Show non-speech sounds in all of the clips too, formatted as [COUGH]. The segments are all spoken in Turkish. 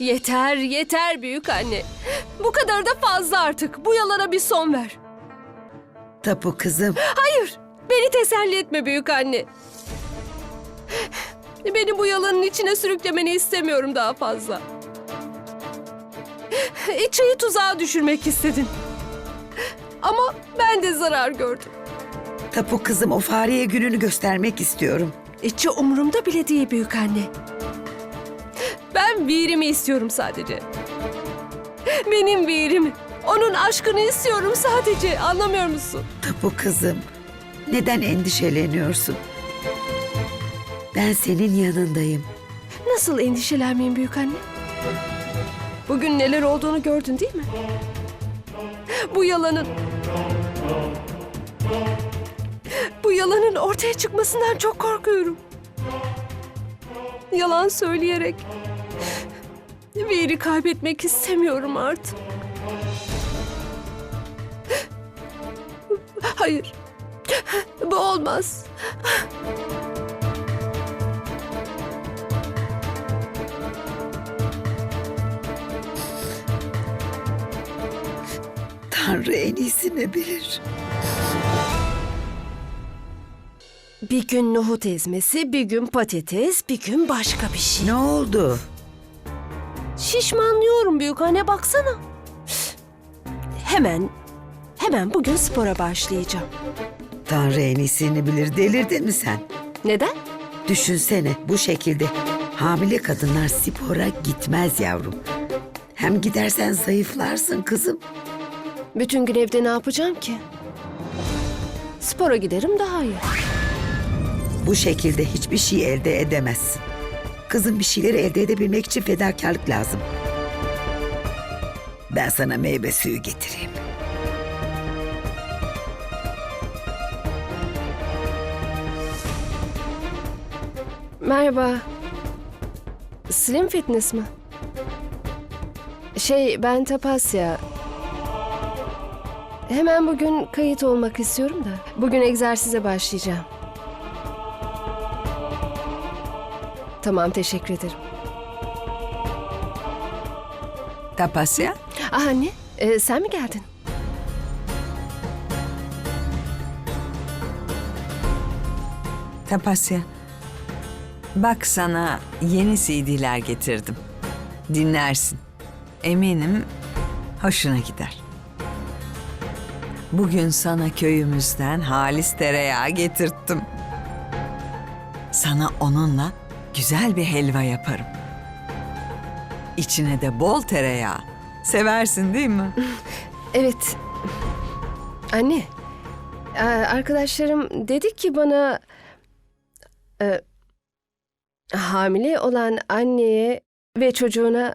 Yeter, yeter büyük anne. Bu kadar da fazla artık. Bu yalana bir son ver. Tapu kızım. Hayır, beni teselli etme büyük anne. Beni bu yalanın içine sürüklemeni istemiyorum daha fazla. İçayı tuzağa düşürmek istedin. Ama ben de zarar gördüm. Tapu kızım o fareye gününü göstermek istiyorum. İçi umurumda bile değil büyük anne. Ben virimi istiyorum sadece. Benim virimi. Onun aşkını istiyorum sadece. Anlamıyor musun? Tapu kızım. Neden endişeleniyorsun? Ben senin yanındayım. Nasıl endişelenmeyeyim büyük anne? Bugün neler olduğunu gördün değil mi? Bu yalanın... Bu yalanın ortaya çıkmasından çok korkuyorum. Yalan söyleyerek... Veri kaybetmek istemiyorum artık. Hayır. Bu olmaz. Tanrı en iyisini bilir. Bir gün nohut ezmesi, bir gün patates, bir gün başka bir şey. Ne oldu? Şişmanlıyorum büyük anne baksana. Hemen, hemen bugün spora başlayacağım. Tanrı en iyisini bilir. Delirdin mi sen? Neden? Düşünsene bu şekilde hamile kadınlar spora gitmez yavrum. Hem gidersen zayıflarsın kızım. Bütün gün evde ne yapacağım ki? Spora giderim daha iyi. Bu şekilde hiçbir şey elde edemezsin. Kızım bir şeyleri elde edebilmek için fedakarlık lazım. Ben sana meyve suyu getireyim. Merhaba. Slim Fitness mi? Şey, ben Tapasya. Hemen bugün kayıt olmak istiyorum da. Bugün egzersize başlayacağım. Tamam, teşekkür ederim. Tapasya? Ah anne, e, sen mi geldin? Tapasya. Bak sana yeni CD'ler getirdim. Dinlersin. Eminim hoşuna gider. Bugün sana köyümüzden halis tereyağı getirttim. Sana onunla güzel bir helva yaparım. İçine de bol tereyağı. Seversin değil mi? [LAUGHS] Evet. Anne, e, arkadaşlarım dedi ki bana e, hamile olan anneye ve çocuğuna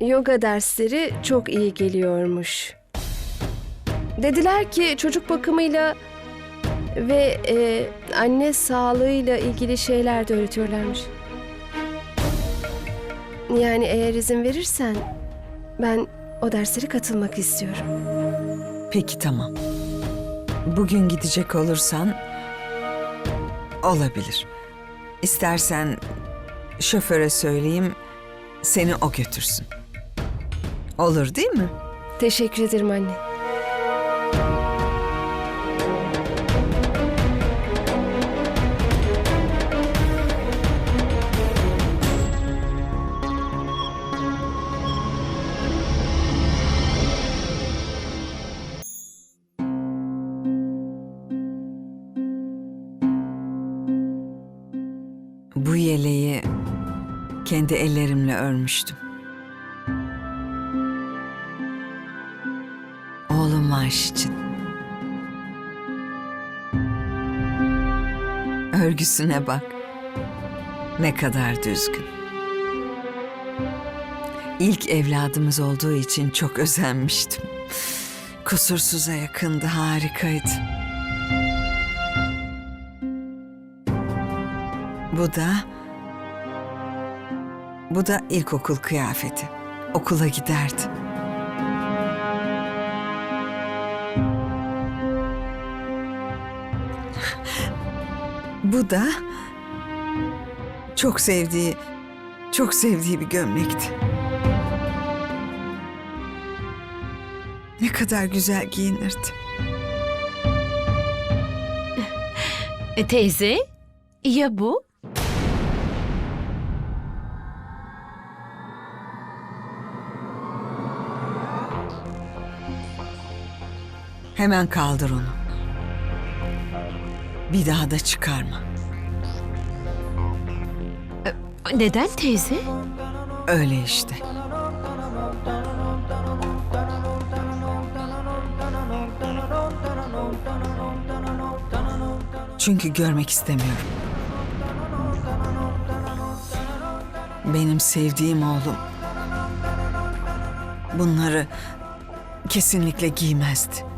yoga dersleri çok iyi geliyormuş. Dediler ki çocuk bakımıyla ve e, anne sağlığıyla ilgili şeyler de öğretiyorlarmış. Yani eğer izin verirsen ben o derslere katılmak istiyorum. Peki tamam. Bugün gidecek olursan olabilir. İstersen şoföre söyleyeyim seni o götürsün. Olur değil mi? Teşekkür ederim anne. Kendi ellerimle örmüştüm. Oğlum Maaş için. Örgüsüne bak. Ne kadar düzgün. İlk evladımız olduğu için çok özenmiştim. Kusursuza yakındı, harikaydı. Bu da... Bu da ilkokul kıyafeti. Okula giderdi. Bu da çok sevdiği Çok sevdiği bir gömlekti. Ne kadar güzel giyinirdi. E, teyze, ya bu? Hemen kaldır onu. Bir daha da çıkarma. Neden teyze? Öyle işte. Çünkü görmek istemiyorum. Benim sevdiğim oğlum bunları kesinlikle giymezdi.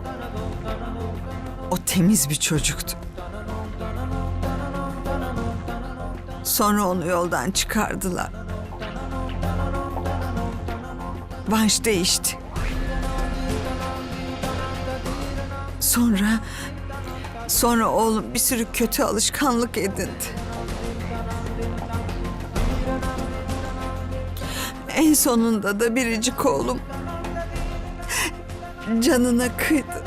O temiz bir çocuktu. Sonra onu yoldan çıkardılar. Vanş değişti. Sonra... Sonra oğlum bir sürü kötü alışkanlık edindi. En sonunda da biricik oğlum canına kıydı.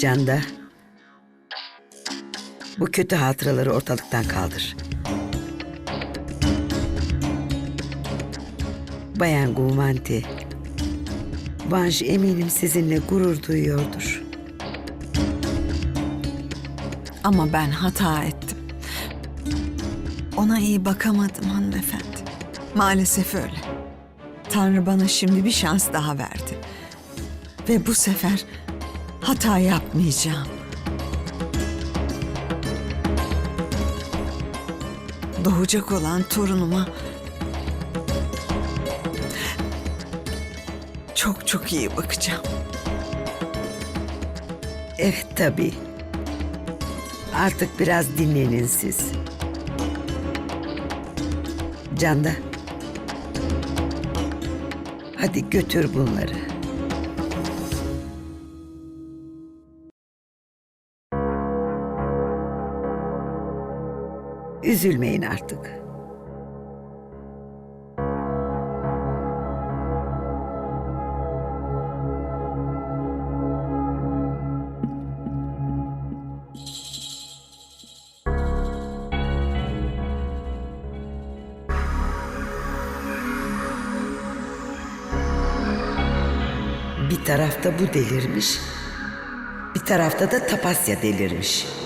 Canda. Bu kötü hatıraları ortalıktan kaldır. Bayan Gumanti. Vanş eminim sizinle gurur duyuyordur. Ama ben hata ettim. Ona iyi bakamadım hanımefendi. Maalesef öyle. Tanrı bana şimdi bir şans daha verdi. Ve bu sefer hata yapmayacağım. Doğacak olan torunuma çok çok iyi bakacağım. Evet tabii. Artık biraz dinlenin siz. Canda. Hadi götür bunları. Üzülmeyin artık. Bir tarafta bu delirmiş, bir tarafta da Tapasya delirmiş.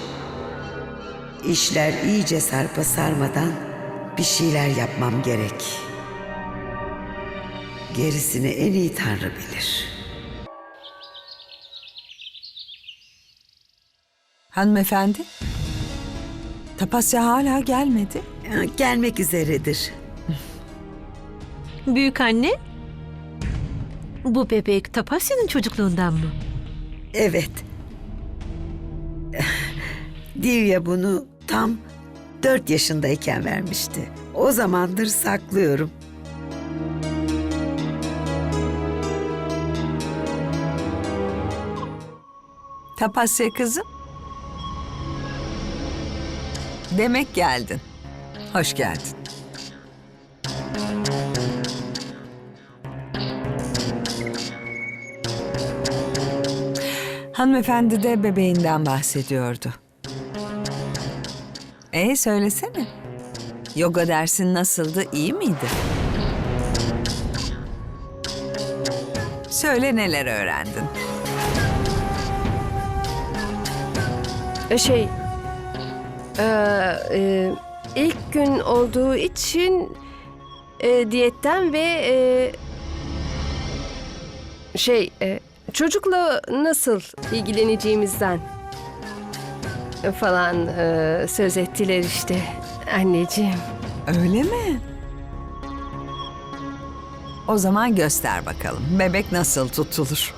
İşler iyice sarpa sarmadan bir şeyler yapmam gerek. Gerisini en iyi Tanrı bilir. Hanımefendi, Tapasya hala gelmedi. Ya, Gelmek üzeredir. Büyük anne? Bu bebek Tapasya'nın çocukluğundan mı? Evet. Divya bunu tam dört yaşındayken vermişti. O zamandır saklıyorum. Tapasya kızım. Demek geldin. Hoş geldin. Hanımefendi de bebeğinden bahsediyordu. E söylesene. Yoga dersin nasıldı, iyi miydi? Söyle neler öğrendin. E, Şey, e, e, ilk gün olduğu için e, diyetten ve e, şey e, çocukla nasıl ilgileneceğimizden falan e, söz ettiler işte anneciğim. Öyle mi? O zaman göster bakalım. Bebek nasıl tutulur?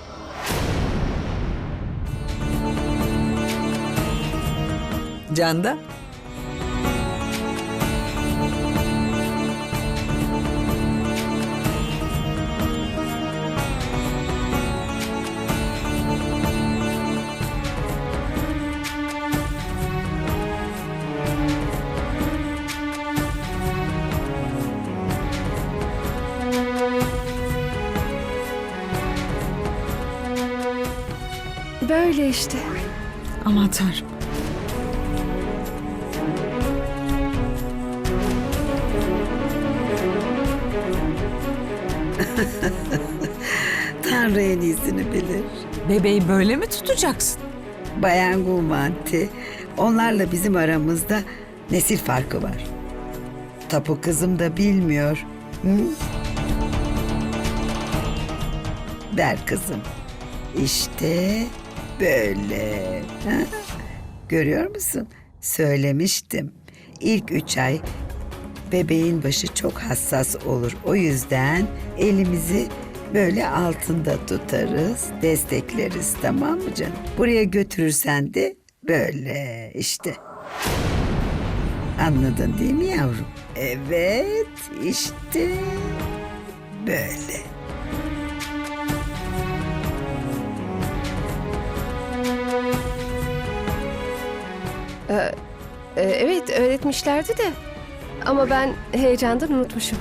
Canda? Böyle işte. Aman tanrım. [LAUGHS] Tanrı en iyisini bilir. Bebeği böyle mi tutacaksın? Bayan Gumanti, onlarla bizim aramızda nesil farkı var. Tapu kızım da bilmiyor. Hı? Ver kızım. İşte böyle. Görüyor musun? Söylemiştim. İlk üç ay bebeğin başı çok hassas olur. O yüzden elimizi böyle altında tutarız, destekleriz tamam mı canım? Buraya götürürsen de böyle işte. Anladın değil mi yavrum? Evet, işte böyle. Ee, evet öğretmişlerdi de. Ama ben heyecandan unutmuşum.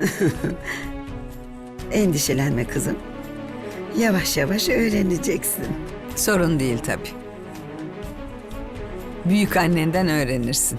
[LAUGHS] Endişelenme kızım. Yavaş yavaş öğreneceksin. Sorun değil tabii. Büyük annenden öğrenirsin.